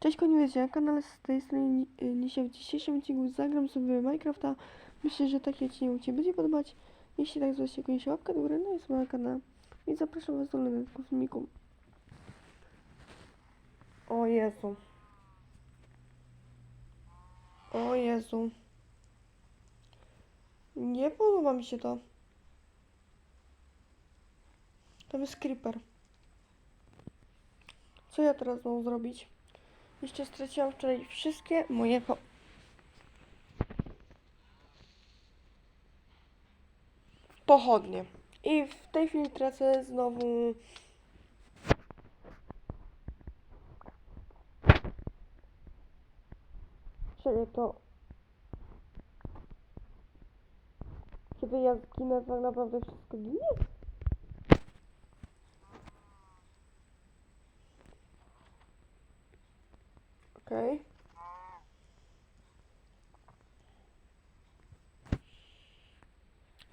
Cześć koniucie, na kanale z tej strony Nisia. W dzisiejszym odcinku zagram sobie Minecrafta. Myślę, że taki odcinek Ci będzie podobać. Jeśli tak, zostawcie jakąś łapkę do góry, no i na kanał. I zapraszam Was do tego filmiku. O Jezu. O Jezu. Nie podoba mi się to. Tam jest creeper. Co ja teraz mam zrobić? Jeszcze straciłam wczoraj wszystkie moje po... pochodnie. I w tej chwili tracę znowu... Czyli to... Kiedy ja zginę, tak naprawdę wszystko ginie? Okej.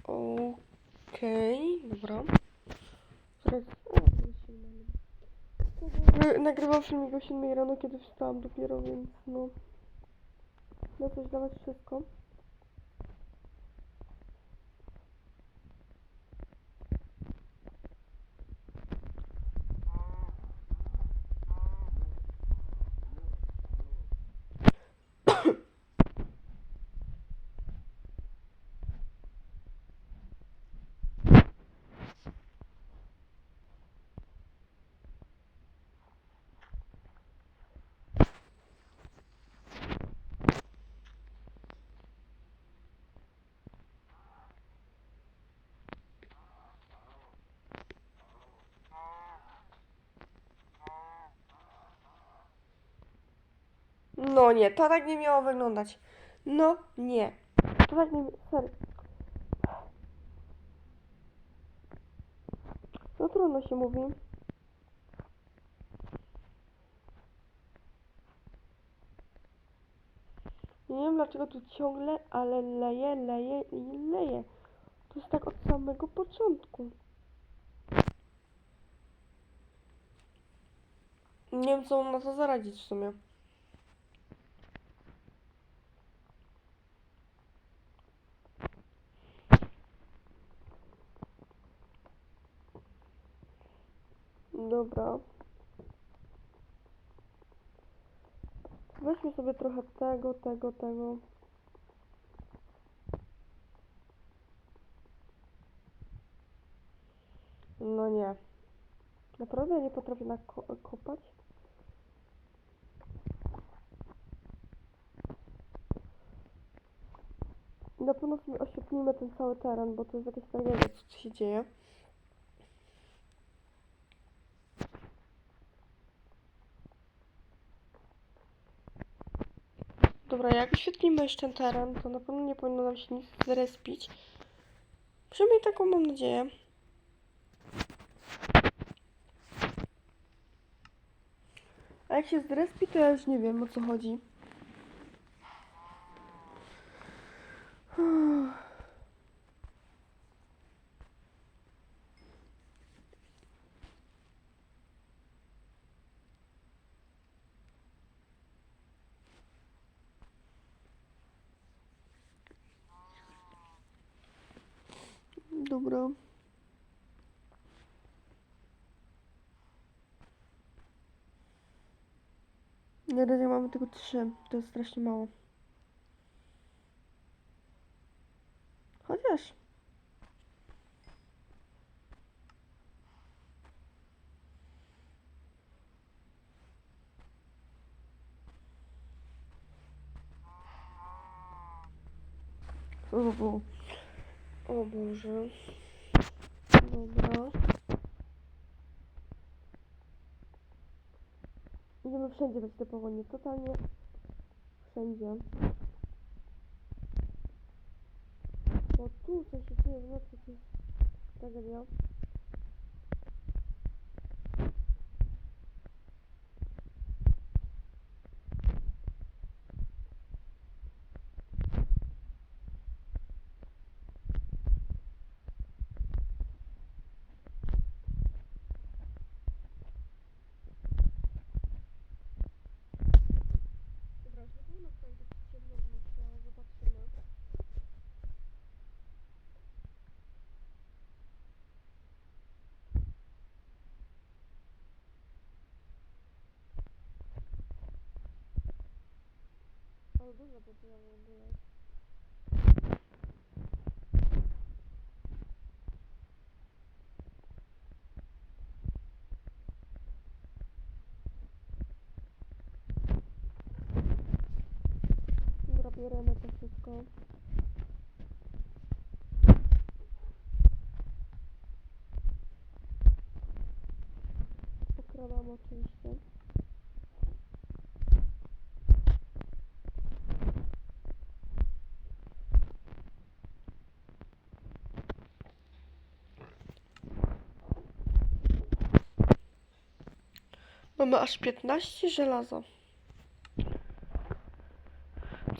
Okej, dobra. Zaraz... o, Nagry- Nagrywam filmik o 7 rano, kiedy wstałam dopiero, więc no... No coś dawać wszystko. No nie, to tak nie miało wyglądać. No nie. To tak nie... Sorry. No trudno się mówi. Nie wiem dlaczego tu ciągle, ale leje, leje i leje. To jest tak od samego początku. Nie wiem co mam na to zaradzić w sumie. Dobra. Weźmy sobie trochę tego, tego, tego. No nie. Naprawdę nie potrafię nakopać? Na pewno sobie oświetlimy ten cały teren, bo to jest jakaś tragedia, co się dzieje. Dobra, jak oświetlimy jeszcze ten teren, to na pewno nie powinno nam się nic zrespić. Przynajmniej taką mam nadzieję. A jak się zrespi, to ja już nie wiem o co chodzi. Dobra. Na razie mamy tylko trzy. To jest strasznie mało. Chociaż. O, bo... o Boże. Dobra. Idziemy wszędzie dać te pochodnie, totalnie wszędzie. Bo tu coś się dzieje w nocy, to jest tragedia. Ale dużo popijam w ogóle. Dobra, bierzemy to wszystko. Pokradam oczywiście. Mamy aż 15 żelaza.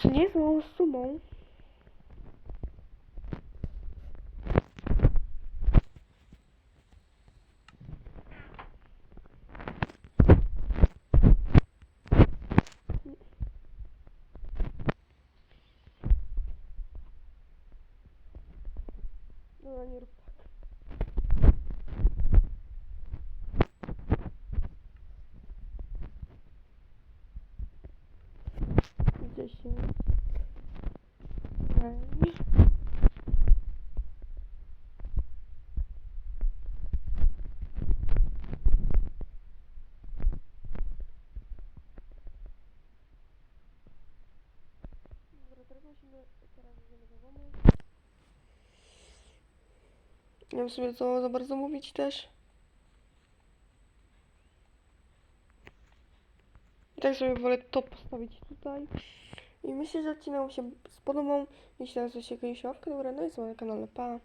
Co nie jest małą sumą. No nie rób tak. Do domu. Nie wiem sobie co za bardzo mówić też. I tak sobie wolę to postawić tutaj. I myślę, że odcinek Wam się spodobał. Jeśli się kiedyś łapkę do góry, no i co na kanale. Pa!